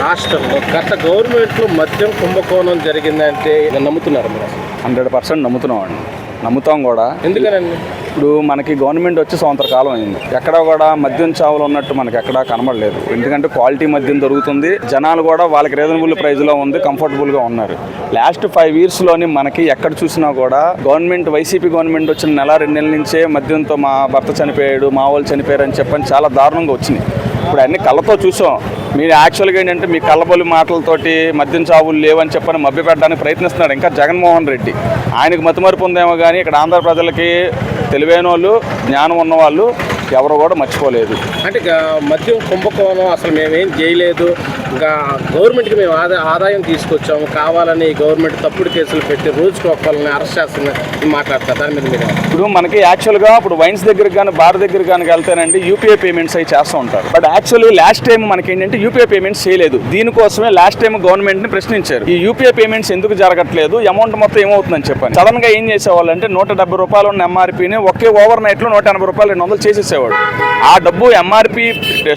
రాష్ట్రంలో గత గవర్నమెంట్లో మద్యం కుంభకోణం జరిగిందంటే నమ్ముతున్నారు మీరు? హండ్రెడ్ పర్సెంట్ నమ్ముతున్నాం అండి. నమ్ముతాం కూడా. ఎందుకనండి? ఇప్పుడు మనకి గవర్నమెంట్ వచ్చి సంవత్సర కాలం అయింది. ఎక్కడ కూడా మద్యం చావులు ఉన్నట్టు మనకి ఎక్కడా కనబడలేదు. ఎందుకంటే క్వాలిటీ మద్యం దొరుకుతుంది. జనాలు కూడా వాళ్ళకి రీజనబుల్ ప్రైస్లో ఉంది కంఫర్టబుల్గా ఉన్నారు. లాస్ట్ ఫైవ్ ఇయర్స్లోని మనకి ఎక్కడ చూసినా కూడా గవర్నమెంట్ వైసీపీ గవర్నమెంట్ వచ్చిన నెల రెండు నెలల నుంచే మద్యంతో మా భర్త చనిపోయాడు మా వాళ్ళు చనిపోయారు అని చెప్పని చాలా దారుణంగా వచ్చినాయి ఇప్పుడు అన్ని కళ్ళతో చూసాం. మీరు యాక్చువల్గా ఏంటంటే మీ కళ్ళబొలి మాటలతోటి మద్యం చావులు లేవని చెప్పని మభ్యపెట్టడానికి ప్రయత్నిస్తున్నాడు ఇంకా జగన్మోహన్ రెడ్డి. ఆయనకు మతిమరుపు ఉందేమో కానీ ఇక్కడ ఆంధ్ర ప్రజలకి తెలివైన వాళ్ళు జ్ఞానం ఉన్నవాళ్ళు ఎవరు కూడా మర్చిపోలేదు. అంటే మద్యం కుంభకోణం అసలు మేమేం చేయలేదు. ఇంకా గవర్నమెంట్కి మేము ఆదా ఆదాయం తీసుకొచ్చాము. కావాలని గవర్నమెంట్ తప్పుడు కేసులు పెట్టి రోజుకి ఒక్కరిని అరెస్ట్ చేస్తున్న మాట్లాడతారు. దాని మీద మీరు ఇప్పుడు మనకి యాక్చువల్గా ఇప్పుడు వైన్స్ దగ్గరికి కానీ బార్ దగ్గరికి కానీ వెళ్తేనండి యూపీఐ పేమెంట్స్ అవి చేస్తూ ఉంటారు. బట్ యాక్చువల్లీ లాస్ట్ టైం మనకి ఏంటంటే యూపీఐ పేమెంట్స్ చేయలేదు. దీనికోసమే లాస్ట్ టైం గవర్నమెంట్ని ప్రశ్నించారు. ఈ యూపీఐ పేమెంట్స్ ఎందుకు జరగట్లేదు? అమౌంట్ మొత్తం ఏమవుతుందని చెప్పాను. సడన్గా ఏం చేసేవాళ్ళు అంటే నూట డెబ్బై రూపాయలు ఉన్న ఎంఆర్పీని ఒకే ఓవర్ నైట్లో నూట ఎనభై రూపాయలు రెండు వందలు ಧಾರವಾಡ ఆ డబ్బు ఎంఆర్పి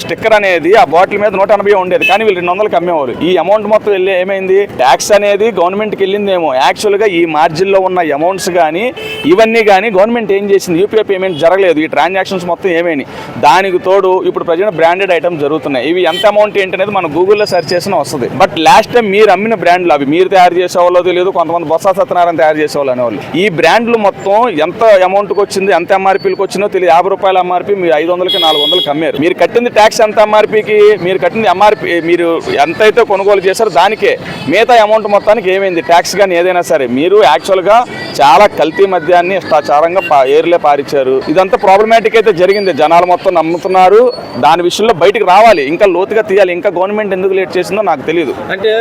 స్టిక్కర్ అనేది ఆ బాటిల్ మీద నూట ఎనభై ఉండేది. కానీ వీళ్ళు రెండు వందలకి అమ్మేవారు ఈ అమౌంట్ మొత్తం వెళ్ళి ఏమైంది? ట్యాక్స్ అనేది గవర్నమెంట్కి వెళ్ళిందేమో. యాక్చువల్గా ఈ మార్జిన్లో ఉన్న అమౌంట్స్ కానీ ఇవన్నీ కానీ గవర్నమెంట్ ఏం చేసింది? యూపీఐ పేమెంట్ జరగలేదు. ఈ ట్రాన్సాక్షన్స్ మొత్తం ఏమైనాయి? దానికి తోడు ఇప్పుడు ప్రజెంట్ బ్రాండెడ్ ఐటమ్స్ జరుగుతున్నాయి. ఇవి ఎంత అమౌంట్ ఏంటనేది మనం గూగుల్లో సెర్చ్ చేసినా వస్తుంది. బట్ లాస్ట్ టైం మీరు అమ్మిన బ్రాండ్లు అవి మీరు తయారు చేసేవాళ్ళో తెలియదు కొంతమంది బొత్స సత్యనారాయణ తయారు చేసేవాళ్ళు అనేవాళ్ళు. ఈ బ్రాండ్లు మొత్తం ఎంత అమౌంట్కి వచ్చింది ఎంత ఎంఆర్పీలకు వచ్చిందో తెలియదు. యాభై రూపాయల ఎంఆర్పీ మీ ఐదు వందలకి నాలుగు వందలకి అమ్మారు మీరు కట్టింది ట్యాక్స్ ఎంత ఎంఆర్పీకి? మీరు కట్టింది ఎంఆర్పీ మీరు ఎంతైతే కొనుగోలు చేశారో దానికే. మిగతా అమౌంట్ మొత్తానికి ఏమైంది? ట్యాక్స్ కానీ ఏదైనా సరే. మీరు యాక్చువల్గా చాలా కల్తీ మద్యాన్ని ఇష్టాచారంగా పా ఏర్లే పారిచ్చారు. ఇదంతా ప్రాబ్లమాటిక్ అయితే జరిగింది. జనాలు మొత్తం నమ్ముతున్నారు. దాని విషయంలో బయటికి రావాలి ఇంకా లోతుగా తీయాలి ఇంకా గవర్నమెంట్ ఎందుకు లేట్ చేసిందో నాకు తెలియదు అంటే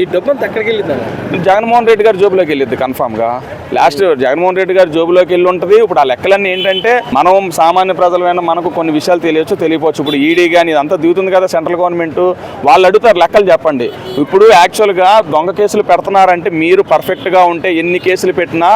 ఈ డబ్బు అంతా ఎక్కడికి వెళ్ళిందండి జగన్మోహన్ రెడ్డి గారి జోబులోకి వెళ్ళిద్ది కన్ఫామ్గా లాస్ట్ జగన్మోహన్ రెడ్డి గారి జోబులోకి వెళ్ళి ఉంటుంది ఇప్పుడు ఆ లెక్కలన్నీ ఏంటంటే మనం సామాన్య ప్రజలమైన మనకు కొన్ని విషయాలు తెలియచ్చు తెలియపోవచ్చు. ఇప్పుడు ఈడీ కానీ ఇదంతా దిగుతుంది కదా సెంట్రల్ గవర్నమెంట్ వాళ్ళు అడుగుతారు లెక్కలు చెప్పండి. ఇప్పుడు యాక్చువల్గా దొంగ కేసులు పెడుతున్నారంటే మీరు పర్ఫెక్ట్గా ఉంటే ఎన్ని కేసులు పెట్టినా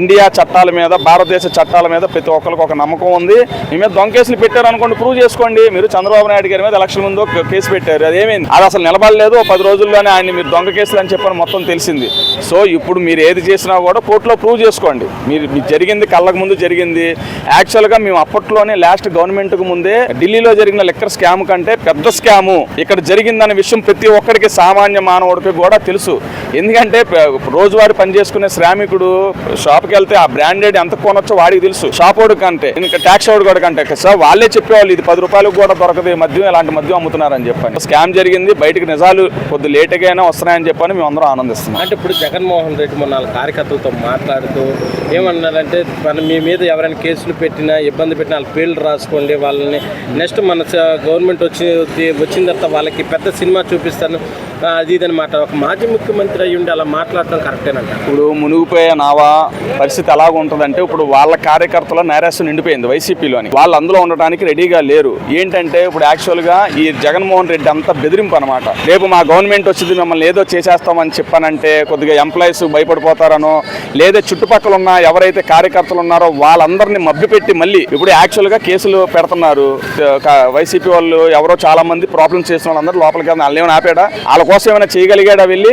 ఇండియా చట్టాల మీద భారతదేశ చట్టాల మీద ప్రతి ఒక్కరికి ఒక నమ్మకం ఉంది. మీ మీద దొంగ కేసులు పెట్టారు అనుకోండి ప్రూవ్ చేసుకోండి మీరు చంద్రబాబు నాయుడు గారి మీద ఎలక్షన్ ముందు కేసు పెట్టారు. అదేమైంది అది అసలు నిలబడలేదు. పది రోజుల్లోనే ఆయన మీరు దొంగ కేసులు అని చెప్పని మొత్తం తెలిసింది. సో ఇప్పుడు మీరు ఏది చేసినా కూడా కోర్టులో ప్రూవ్ చేసుకోండి. మీరు జరిగింది కళ్ళకు ముందు జరిగింది. యాక్చువల్గా మేము అప్పట్లోనే లాస్ట్ గవర్నమెంట్కు ముందే ఢిల్లీలో జరిగిన లెక్కర్ స్కామ్ కంటే పెద్ద స్కాము. ఇక్కడ జరిగిందనే విషయం ప్రతి ఒక్కరికి సామాన్య మానవుడికి కూడా తెలుసు. ఎందుకంటే రోజువారీ పనిచేసుకునే శ్రామికుడు షాప్కి వెళ్తే ఆ బ్రాండెడ్ ఎంత కొనొచ్చో వాడికి తెలుసు. షాప్ వాడు కంటే ఇంకా ట్యాక్స్ వాడు కూడా కంటే. సార్ వాళ్ళే చెప్పేవాళ్ళు ఇది పది రూపాయలకు కూడా దొరకదు ఈ మద్యం ఇలాంటి మద్యం అమ్ముతున్నారని చెప్పని. స్కామ్ జరిగింది బయటికి నిజాలు కొద్ది లేట్గా వస్తున్నాయని చెప్పని మేము అందరం ఆనందిస్తున్నాం. అంటే ఇప్పుడు జగన్మోహన్ రెడ్డి మొన్న కార్యకర్తలతో మాట్లాడుతూ ఏమన్నారంటే మన మీ మీద ఎవరైనా కేసులు పెట్టినా ఇబ్బంది పెట్టినా వాళ్ళ పేర్లు రాసుకోండి వాళ్ళని నెక్స్ట్ మన గవర్నమెంట్ వచ్చి వచ్చిన తర్వాత వాళ్ళకి పెద్ద సినిమా చూపిస్తాను అది ఇదని మాట ఒక మాజీ ముఖ్యమంత్రి అయ్యి ఉండి అలా మాట్లాడటం కరెక్టేనంట. ఇప్పుడు మునిగిపోయే నావా పరిస్థితి ఎలాగ ఉంటుందంటే ఇప్పుడు వాళ్ళ కార్యకర్తల నేరస్తు నిండిపోయింది వైసీపీలోని. వాళ్ళు అందులో ఉండడానికి రెడీగా లేరు. ఏంటంటే ఇప్పుడు యాక్చువల్గా ఈ జగన్మోహన్ రెడ్డి అంతా బెదిరింపు అనమాట రేపు మా గవర్నమెంట్ వచ్చింది మిమ్మల్ని ఏదో చేసేస్తామని చెప్పానంటే కొద్దిగా ఎంప్లాయీస్ భయపడిపోతారనో లేదా చుట్టుపక్కల ఉన్న ఎవరైతే కార్యకర్తలు ఉన్నారో వాళ్ళందరినీ మభ్యపెట్టి మళ్ళీ ఇప్పుడు యాక్చువల్గా కేసులు పెడుతున్నారు. వైసీపీ వాళ్ళు ఎవరో చాలా మంది ప్రాబ్లమ్స్ చేసిన వాళ్ళందరూ లోపలికి వెళ్ళి వాళ్ళు ఏమైనా ఆపాడా? వాళ్ళ కోసం ఏమైనా చేయగలిగాడా వెళ్ళి?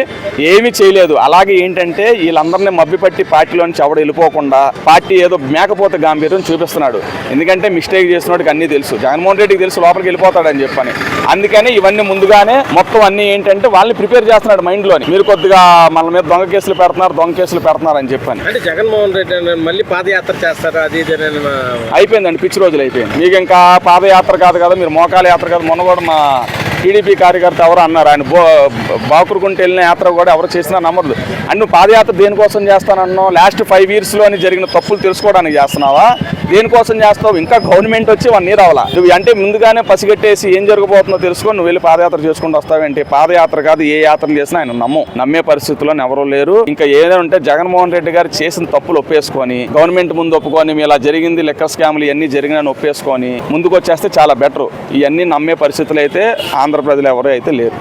ఏమీ చేయలేదు. అలాగే ఏంటంటే వీళ్ళందరినీ మభ్యపెట్టి పార్టీలోంచి ఎవడ వెళ్ళిపోకుండా పార్టీ ఏదో మేకపోతే గాంభీర్యం చూపిస్తున్నాడు. ఎందుకంటే మిస్టేక్ చేసినోడికి అన్నీ తెలుసు. జగన్మోహన్ రెడ్డికి తెలుసు. లోపలికి వెళ్ళిపోతాడని చెప్పని. అందుకని ఇవన్నీ ముందుగానే మొత్తం అన్నీ ఏంటంటే వాళ్ళని ప్రిపేర్ చేస్తున్నాడు మైండ్లోని. మీరు కొద్దిగా మన మీద దొంగ కేసులు పెడుతున్నారు దొంగ కేసులు పెడుతున్నారు అని చెప్పని. అంటే జగన్మోహన్ రెడ్డి మళ్ళీ పాదయాత్ర చేస్తారు? అది అయిపోయిందండి పిచ్చి రోజులు అయిపోయింది. మీకు ఇంకా పాదయాత్ర కాదు కదా మీరు మోకాల యాత్ర కాదు మొన్న కూడా మా టీడీపీ కార్యకర్త ఎవరు అన్నారు? ఆయన బో బాకురుకుంటే వెళ్ళిన యాత్ర కూడా ఎవరు చేసినా నమ్మదు అండ్ నువ్వు పాదయాత్ర దేనికోసం చేస్తానన్నావు? లాస్ట్ ఫైవ్ ఇయర్స్లోని జరిగిన తప్పులు తెలుసుకోవడానికి చేస్తున్నావా? దేనికోసం చేస్తావు? ఇంకా గవర్నమెంట్ వచ్చి వన్ ఇయర్ అవ్వాలా? నువ్వు అంటే ముందుగానే పసిగట్టేసి ఏం జరగబోతుందో తెలుసుకొని నువ్వు వెళ్ళి పాదయాత్ర చేసుకుంటూ వస్తావేంటి? పాదయాత్ర కాదు ఏ యాత్ర చేసినా ఆయన నమ్ము నమ్మే పరిస్థితుల్లో ఎవరూ లేరు. ఇంకా ఏదైనా ఉంటే జగన్మోహన్ రెడ్డి గారు చేసిన తప్పులు ఒప్పేసుకొని గవర్నమెంట్ ముందు ఒప్పుకొని ఇలా జరిగింది లెక్క స్కామ్లు ఇవన్నీ జరిగినాయని ఒప్పేసుకొని ముందుకు వచ్చేస్తే చాలా బెటర్. ఇవన్నీ నమ్మే పరిస్థితులు అయితే ఆంధ్ర ప్రజలు ఎవరు అయితే లేరు.